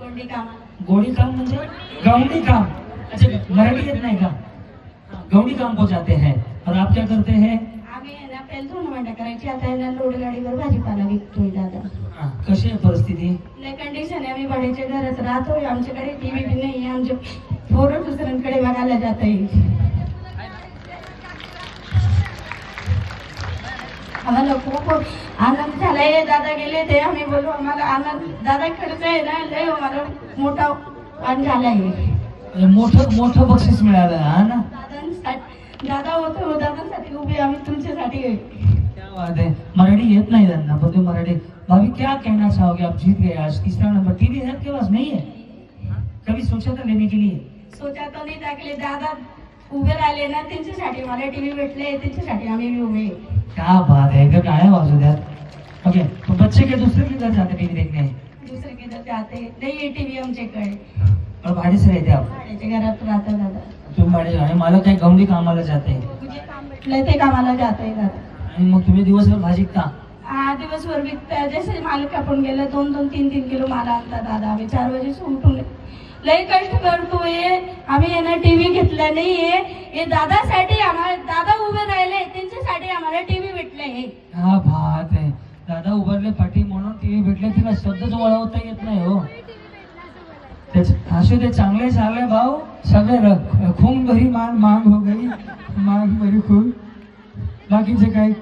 गोंडी काम. म्हणजे गौड़ी काम. अच्छा मराठी येत नाही का? गौड़ी काम को जाते हैं. और आप क्या करते हैं? आम्ही आहे ना पहिलं दोन भांड्या करायची. आता आहे ना लोड गाडीवर भाजीपाला विकतोय दादा. कशी आहे परिस्थिती? लय कंडिशन आहे. आम्ही भाड्याच्या घरात राहतोय. आमच्याकडे टीव्ही बी नाही आहे आमचे पोरं दुसऱ्यांकडे बघायला जाता आम्हाला खूप आनंद झालाय. दादा गेले ते आम्ही बोलू आम्हाला आनंद दादा खर्च आहे ना लय आम्हाला मोठा मान झालाय. म्हणजे मोठं मोठं बक्षीस मिळालं हा ना? दादांसाठी दादा होतो दादांसाठी उभे आम्ही तुमच्यासाठी. मराठी येत नाही पण ते मराठी. भाभी क्या कहना चाहोगे? आप जीत गए आज. तीसरा नंबर. टीवी है आपके पास? नहीं है? कभी सोचा था लेने के लिए? सोचा तो नाही टाकले दादा उभे राहिले ना त्यांच्यासाठी मला टीव्ही भेटले त्यांच्यासाठी आम्ही उभे. क्या बात है इधर गाया बाजू द्या ओके तो बच्चे के दूसरे के घर जाते टीवी देखने दुसरे किती जाते. नाही टीव्ही आमच्याकडे. और भाड़े से रहते आप. भाड्याच्या घरात राहतो दादा. तुम्ही भाडे आणि मला काय गौंडी कामाला जाते? तुझे काम भेटलंय ते कामाला जाते दादा. आणि मग तुम्ही दिवसभर भाजी का दिवसभर विकता जसे माल कापून गेलं दोन दोन तीन तीन किलो माल आणता दादा. आम्ही चार वाजे उठून लय कष्ट करतोय. आम्ही यांना टीव्ही घेतला नाहीये. हे दादासाठी आम्हाला दादा उभे राहिले त्यांच्यासाठी आम्हाला टीव्ही भेटले. हा भात आहे दादा उभारले पाठी म्हणून टीव्ही भेटले तिला शब्दच वळवता येत नाही हो. त्याच असू ते चांगले झाले भाऊ. सगळे खून भरी मान मांग हो गई. मांग भरी खून. बाकीचे काही